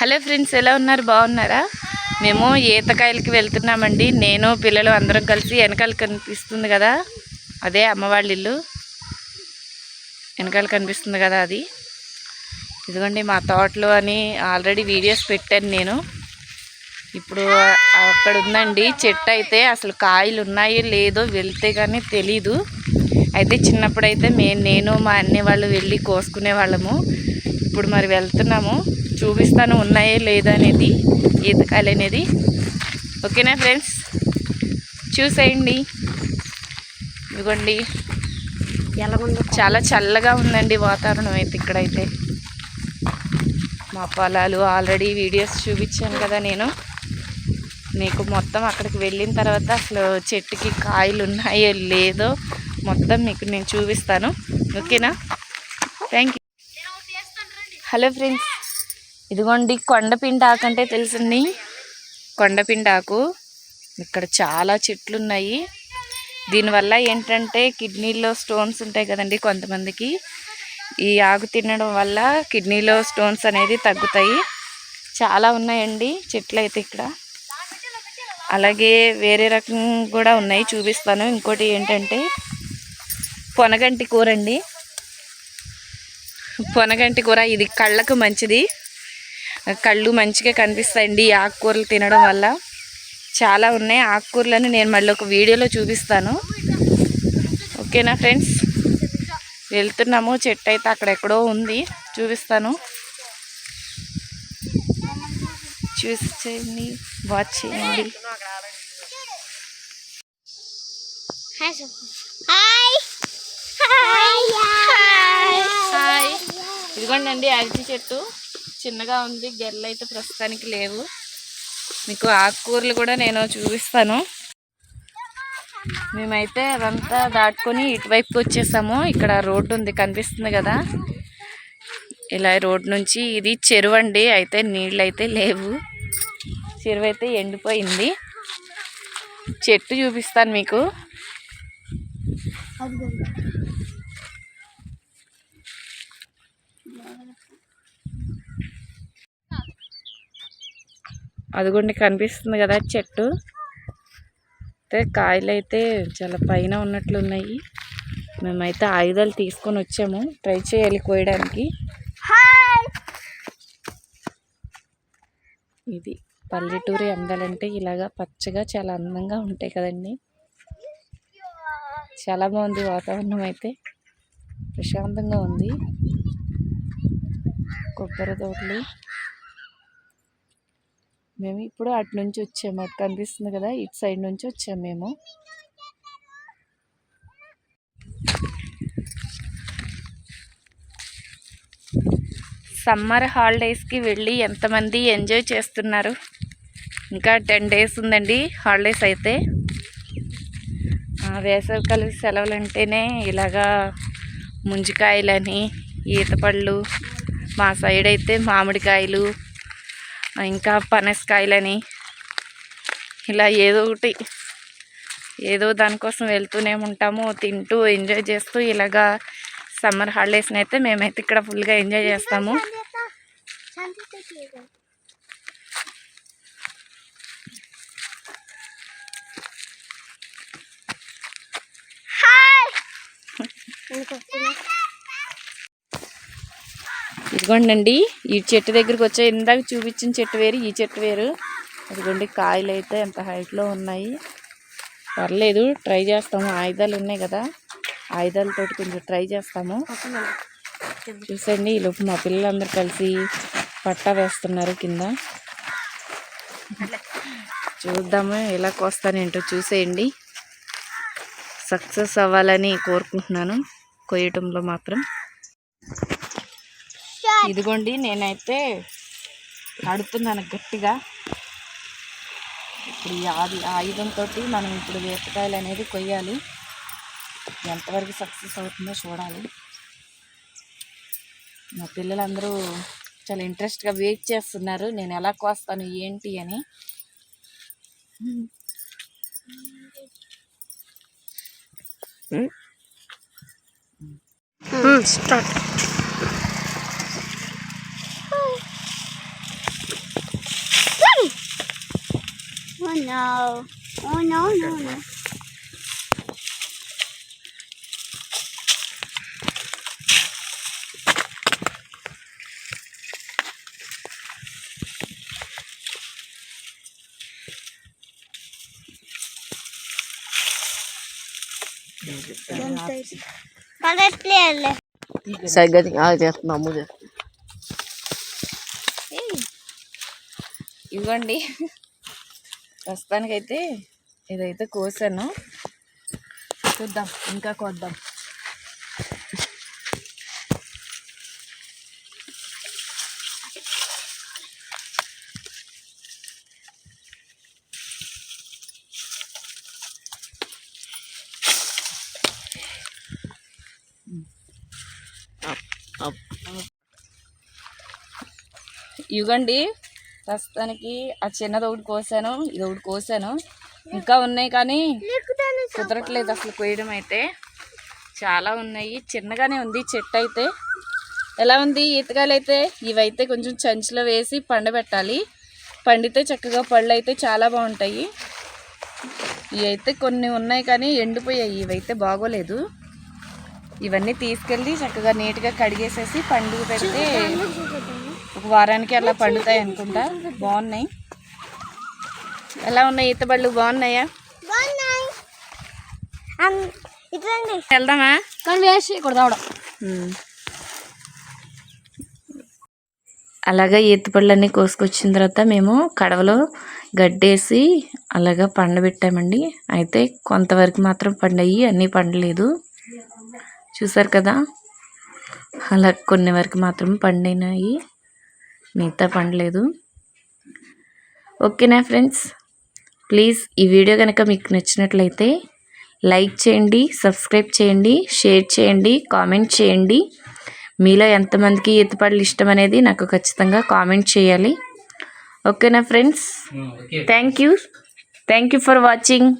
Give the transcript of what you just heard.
Hello friends ఎలా ఉన్నారు? బాగున్నారా? మేము ఈతకాయలకి వెళ్తున్నామండి. నేను పిల్లలు అందరం కలిసి వెనకాల కనిపిస్తుంది కదా? అదే అమ్మవాళ్ళ ఇల్లు. వెనకాల కనిపిస్తుంది కదా అది. ఇదిగోండి మా తోటలో అని ఆల్రెడీ వీడియోస్ పెట్టాను నేను. ఇప్పుడు అక్కడ ఉందండి. చెట్టు అయితే అసలు కాయలు ఉన్నాయో లేదో వెళ్తే కానీ తెలీదు. అయితే చిన్నప్పుడైతే మే నేను మా అన్నయ్య వాళ్ళు వెళ్ళి కోసుకునే వాళ్ళము. ఇప్పుడు మరి వెళ్తున్నాము. చూపిస్తాను ఉన్నాయే లేదా అనేది ఈతకాయలు అనేది. ఓకేనా ఫ్రెండ్స్? చూసేయండి. ఇదిగోండి. చాలా చల్లగా ఉందండి వాతావరణం అయితే ఇక్కడైతే. మా పొలాలు ఆల్రెడీ వీడియోస్ చూపించాను కదా నేను. మీకు మొత్తం అక్కడికి వెళ్ళిన తర్వాత అసలు చెట్టుకి కాయలు ఉన్నాయో లేదో మొత్తం మీకు నేను చూపిస్తాను. ఓకేనా? Thank you hello friends. ఇదిగోండి కొండపిండి ఆకు అంటే తెలుసండి. కొండపిండి ఆకు. ఇక్కడ చాలా చెట్లు ఉన్నాయి దీనివల్ల ఏంటంటే కిడ్నీలో స్టోన్స్ ఉంటాయి కదండి కొంతమందికి. ఈ ఆకు తినడం వల్ల కిడ్నీలో స్టోన్స్ అనేది తగ్గుతాయి. చాలా ఉన్నాయండి చెట్లు అయితే ఇక్కడ. అలాగే వేరే రకం కూడా ఉన్నాయి చూపిస్తాను. ఇంకోటి ఏంటంటే పొనగంటి కూర అండి పొనగంటి కూర ఇది కళ్ళకు మంచిది. కళ్ళు మంచిగా కనిపిస్తాయండి ఆకుకూరలు తినడం వల్ల. చాలా ఉన్నాయి ఆకుకూరలను నేను మళ్ళీ ఒక వీడియోలో చూపిస్తాను. ఓకేనా ఫ్రెండ్స్? వెళ్తున్నాము చెట్టు అయితే అక్కడెక్కడో ఉంది. చూపిస్తాను. చూసి వాచ్ చేయండి. ఇదిగోండి అండి అరటి చెట్టు. చిన్నగా ఉంది గెర్రెలు అయితే ప్రస్తుతానికి లేవు. మీకు ఆకుకూరలు కూడా నేను చూపిస్తాను. మేమైతే అదంతా దాటుకొని ఇటువైపు వచ్చేసాము. ఇక్కడ రోడ్డు ఉంది కనిపిస్తుంది కదా. ఇలా రోడ్ నుంచి ఇది చెరువు అండి అయితే నీళ్ళు అయితే లేవు. చెరువు అయితే ఎండిపోయింది. చెట్టు చూపిస్తాను మీకు. అదిగోండి కనిపిస్తుంది కదా చెట్టు. అయితే కాయలు అయితే చాలా పైన ఉన్నట్లు ఉన్నాయి మేమైతే ఆయుధాలు తీసుకొని వచ్చాము. ట్రై చేయాలి కోయడానికి. ఇది పల్లెటూరి అందాలంటే ఇలాగా పచ్చగా చాలా అందంగా ఉంటాయి కదండి. చాలా బాగుంది వాతావరణం అయితే. ప్రశాంతంగా ఉంది. కొబ్బరి తోటలు. మేము ఇప్పుడు అటు నుంచి వచ్చాము. అటు కనిపిస్తుంది కదా ఇటు సైడ్ నుంచి వచ్చాము మేము. సమ్మర్ హాలిడేస్కి వెళ్ళి ఎంతమంది ఎంజాయ్ చేస్తున్నారు? ఇంకా టెన్ డేస్ ఉందండి హాలిడేస్ అయితే. ఆ, వేసవికాల సెలవులు అంటేనే ఇలాగా ముంజికాయలని ఈతపళ్ళు మా సైడ్ అయితే మామిడికాయలు ఇంకా పనసకాయలని ఇలా ఏదో ఒకటి ఏదో దానికోసం వెళ్తూనే ఉంటాము తింటూ ఎంజాయ్ చేస్తూ ఇలాగా సమ్మర్ హాలిడేస్ని అయితే మేమైతే ఇక్కడ ఫుల్గా ఎంజాయ్ చేస్తాము. ఇదిగోండి ఈ చెట్టు దగ్గరికి వచ్చే ఇందాక చూపించిన చెట్టు వేరు ఈ చెట్టు వేరు. ఇదిగోండి కాయలు అయితే ఎంత హైట్లో ఉన్నాయి. పర్లేదు ట్రై చేస్తాము. ఆయుధాలు ఉన్నాయి కదా ఆయుధాలతోటి కొంచెం ట్రై చేస్తాము. చూసండి ఈ లోపు మా పిల్లలందరూ కలిసి పట్టా వేస్తున్నారు కింద. చూద్దాము ఎలా కోస్తానేంటో చూసేయండి. సక్సెస్ అవ్వాలని కోరుకుంటున్నాను కొయ్యటంలో మాత్రం. ఇదిగోండి నేనైతే కడుతున్నాను గట్టిగా. ఇప్పుడు ఈ ఆది ఆయుధంతో మనం ఇప్పుడు వేపకాయలు అనేది కొయ్యాలి. ఎంతవరకు సక్సెస్ అవుతుందో చూడాలి. మా పిల్లలందరూ చాలా ఇంట్రెస్ట్గా వెయిట్ చేస్తున్నారు. నేను ఎలా కోస్తాను ఏంటి అని. Start. Oh no. Oh no, no, no. Saya gating out at mamuda. Hey. You gonna ప్రస్తుతానికైతే ఇదైతే కోసాను. చూద్దాం ఇంకా కొద్దాం. ఇవ్వండి. ప్రస్తుతానికి ఆ చిన్నది ఒకటి కోసాను ఇది ఒకటి కోసాను. ఇంకా ఉన్నాయి కానీ కుదరట్లేదు అసలు కోయడం అయితే. చాలా ఉన్నాయి చిన్నగానే ఉంది చెట్టు అయితే. ఎలా ఉంది ఈతకాయలు అయితే? ఇవైతే కొంచెం చంచులో వేసి పండబెట్టాలి. పండితే చక్కగా పళ్ళు అయితే చాలా బాగుంటాయి. ఇవి అయితే కొన్ని ఉన్నాయి కానీ ఎండిపోయాయి ఇవైతే బాగోలేదు. ఇవన్నీ తీసుకెళ్ళి చక్కగా నీట్గా కడిగేసేసి పండుగ పెడితే ఒక వారానికి అలా పండుతాయి అనుకుంటా. బాగున్నాయి. ఎలా ఉన్నాయి? ఈత బళ్ళు బాగున్నాయా? వెళ్దామా? కానీ వేసి ఇక్కడ అలాగా ఈతపళ్ళన్నీ కోసుకొచ్చిన తర్వాత మేము కడవలో గడ్డేసి అలాగా పండబెట్టామండి అయితే కొంతవరకు మాత్రం పండాయి అన్నీ పండలేదు. చూసారు కదా? అలా కొన్ని వరకు మాత్రం పండినాయి. మిగతా పండలేదు ఓకేనా ఫ్రెండ్స్? ప్లీజ్ ఈ వీడియో కనుక మీకు నచ్చినట్లయితే లైక్ చేయండి సబ్స్క్రైబ్ చేయండి షేర్ చేయండి కామెంట్ చేయండి. మీలో ఎంతమందికి ఈతపళ్ళు ఇష్టం అనేది నాకు ఖచ్చితంగా కామెంట్ చేయాలి. ఓకేనా friends? Thank you. Thank you for watching.